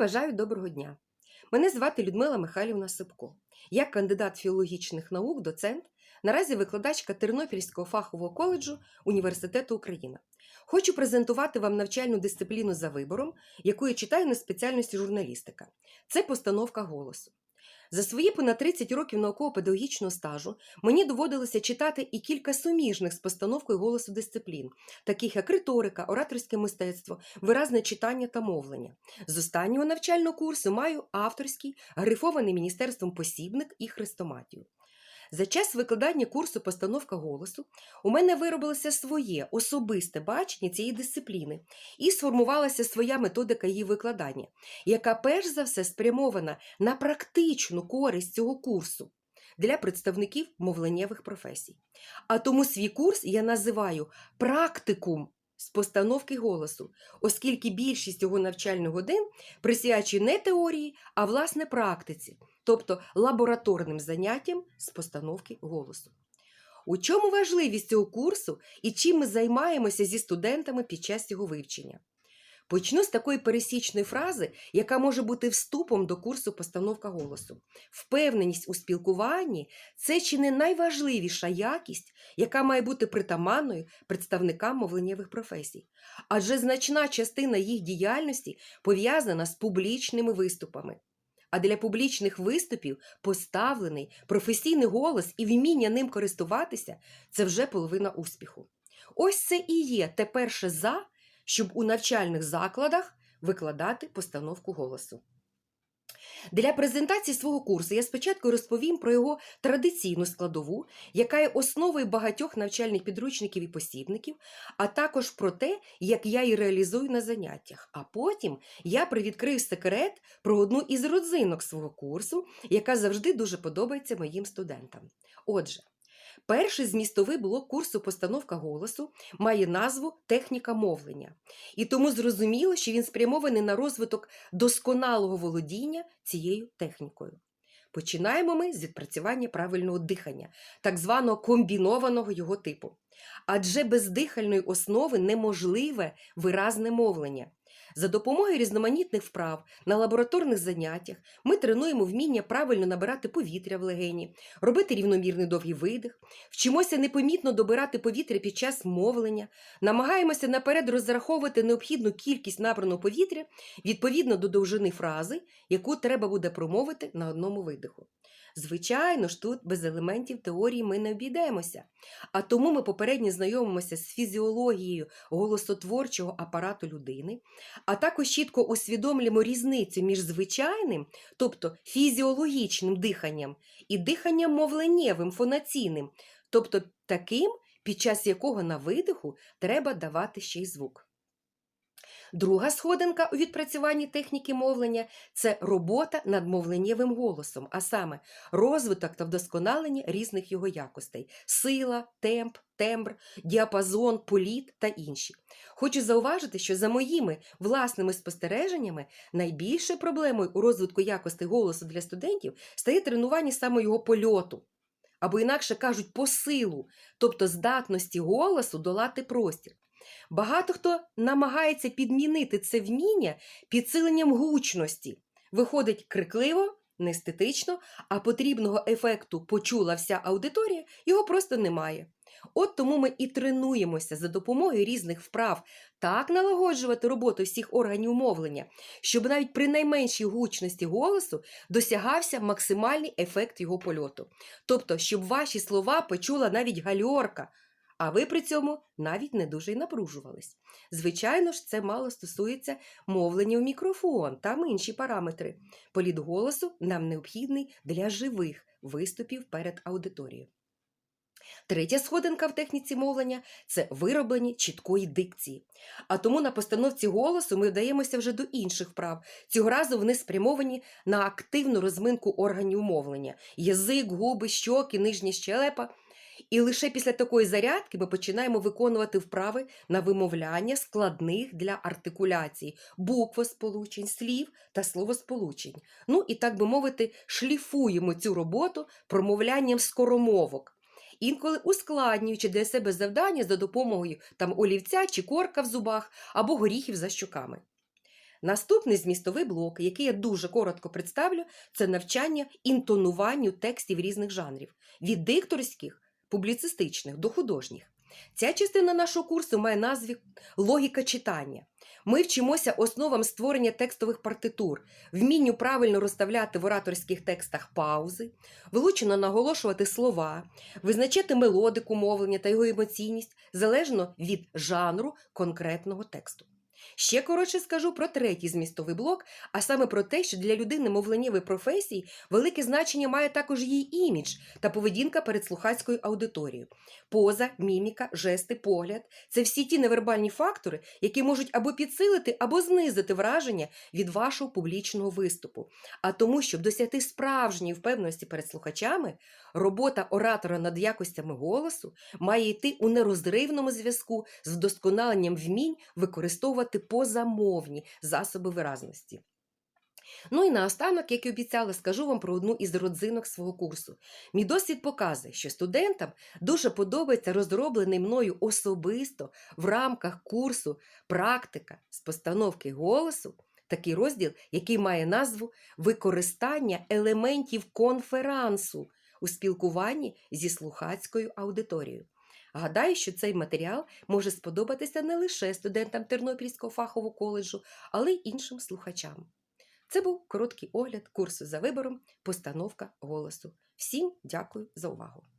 бажаю доброго дня. Мене звати Людмила Михайлівна Сипко. Я кандидат філологічних наук, доцент, наразі викладачка Тернопільського фахового коледжу Університету Україна. Хочу презентувати вам навчальну дисципліну за вибором, яку я читаю на спеціальності журналістика. Це постановка голосу. За свої понад 30 років науково-педагогічного стажу мені доводилося читати і кілька суміжних з постановкою голосу дисциплін, таких як риторика, ораторське мистецтво, виразне читання та мовлення. З останнього навчального курсу маю авторський, грифований міністерством посібник і хрестоматію. За час викладання курсу постановка голосу у мене виробилося своє особисте бачення цієї дисципліни і сформувалася своя методика її викладання, яка перш за все спрямована на практичну користь цього курсу для представників мовленнєвих професій. А тому свій курс я називаю практикум з постановки голосу, оскільки більшість його навчальних годин присвячує не теорії, а власне практиці, тобто лабораторним заняттям з постановки голосу. У чому важливість цього курсу і чим ми займаємося зі студентами під час його вивчення? Почну з такої пересічної фрази, яка може бути вступом до курсу постановка голосу. Впевненість у спілкуванні це чи не найважливіша якість, яка має бути притаманною представникам мовленнєвих професій. Адже значна частина їх діяльності пов'язана з публічними виступами. А для публічних виступів поставлений професійний голос і вміння ним користуватися це вже половина успіху. Ось це і є те перше за, щоб у навчальних закладах викладати постановку голосу. Для презентації свого курсу я спочатку розповім про його традиційну складову, яка є основою багатьох навчальних підручників і посібників, а також про те, як я її реалізую на заняттях. А потім я привідкрию секрет про одну із родзинок свого курсу, яка завжди дуже подобається моїм студентам. Отже, Перший змістовий блок курсу постановка голосу має назву Техніка мовлення, і тому зрозуміло, що він спрямований на розвиток досконалого володіння цією технікою. Починаємо ми з відпрацювання правильного дихання, так званого комбінованого його типу. Адже без дихальної основи неможливе виразне мовлення. За допомогою різноманітних вправ на лабораторних заняттях ми тренуємо вміння правильно набирати повітря в легені, робити рівномірний довгий видих, вчимося непомітно добирати повітря під час мовлення, намагаємося наперед розраховувати необхідну кількість набраного повітря відповідно до довжини фрази, яку треба буде промовити на одному видиху. Звичайно ж, тут без елементів теорії ми не обійдемося, а тому ми попередньо знайомимося з фізіологією голосотворчого апарату людини, а також чітко усвідомлюємо різницю між звичайним, тобто фізіологічним диханням, і диханням мовленнєвим, фонаційним, тобто таким, під час якого на видиху треба давати ще й звук. Друга сходинка у відпрацюванні техніки мовлення це робота над мовленнєвим голосом, а саме розвиток та вдосконалення різних його якостей сила, темп, тембр, діапазон, політ та інші. Хочу зауважити, що за моїми власними спостереженнями найбільшою проблемою у розвитку якостей голосу для студентів стає тренування саме його польоту. Або інакше кажуть, посилу, тобто здатності голосу долати простір. Багато хто намагається підмінити це вміння підсиленням гучності. Виходить крикливо, неестетично, а потрібного ефекту почула вся аудиторія, його просто немає. От тому ми і тренуємося за допомогою різних вправ так налагоджувати роботу всіх органів мовлення, щоб навіть при найменшій гучності голосу досягався максимальний ефект його польоту. Тобто, щоб ваші слова почула навіть гальорка, а ви при цьому навіть не дуже й напружувались. Звичайно ж, це мало стосується мовлення в мікрофон, там інші параметри. Політ голосу нам необхідний для живих виступів перед аудиторією. Третя сходинка в техніці мовлення це вироблення чіткої дикції. А тому на постановці голосу ми вдаємося вже до інших вправ. Цього разу вони спрямовані на активну розминку органів мовлення: язик, губи, щоки, нижня щелепа. І лише після такої зарядки ми починаємо виконувати вправи на вимовляння складних для артикуляції, буквосполучень, слів та словосполучень. Ну і так би мовити, шліфуємо цю роботу промовлянням скоромовок. Інколи ускладнюючи для себе завдання за допомогою там олівця чи корка в зубах або горіхів за щоками. Наступний змістовий блок, який я дуже коротко представлю, це навчання інтонуванню текстів різних жанрів від дикторських, публіцистичних до художніх. Ця частина нашого курсу має назві логіка читання. Ми вчимося основам створення текстових партитур, вмінню правильно розставляти в ораторських текстах паузи, вилучено наголошувати слова, визначати мелодику мовлення та його емоційність залежно від жанру конкретного тексту. Ще коротше скажу про третій змістовий блок, а саме про те, що для людини мовленнєвої професії велике значення має також її імідж та поведінка перед слухацькою аудиторією. Поза, міміка, жести, погляд це всі ті невербальні фактори, які можуть або підсилити, або знизити враження від вашого публічного виступу. А тому, щоб досягти справжньої впевненості перед слухачами, робота оратора над якостями голосу має йти у нерозривному зв'язку з вдосконаленням вмінь використовувати позамовні засоби виразності. Ну і наостанок, як і обіцяла, скажу вам про одну із родзинок свого курсу. Мій досвід показує, що студентам дуже подобається розроблений мною особисто в рамках курсу практика з постановки голосу. Такий розділ, який має назву Використання елементів конферансу у спілкуванні зі слухацькою аудиторією. Гадаю, що цей матеріал може сподобатися не лише студентам Тернопільського фахового коледжу, але й іншим слухачам. Це був короткий огляд курсу за вибором, постановка голосу. Всім дякую за увагу!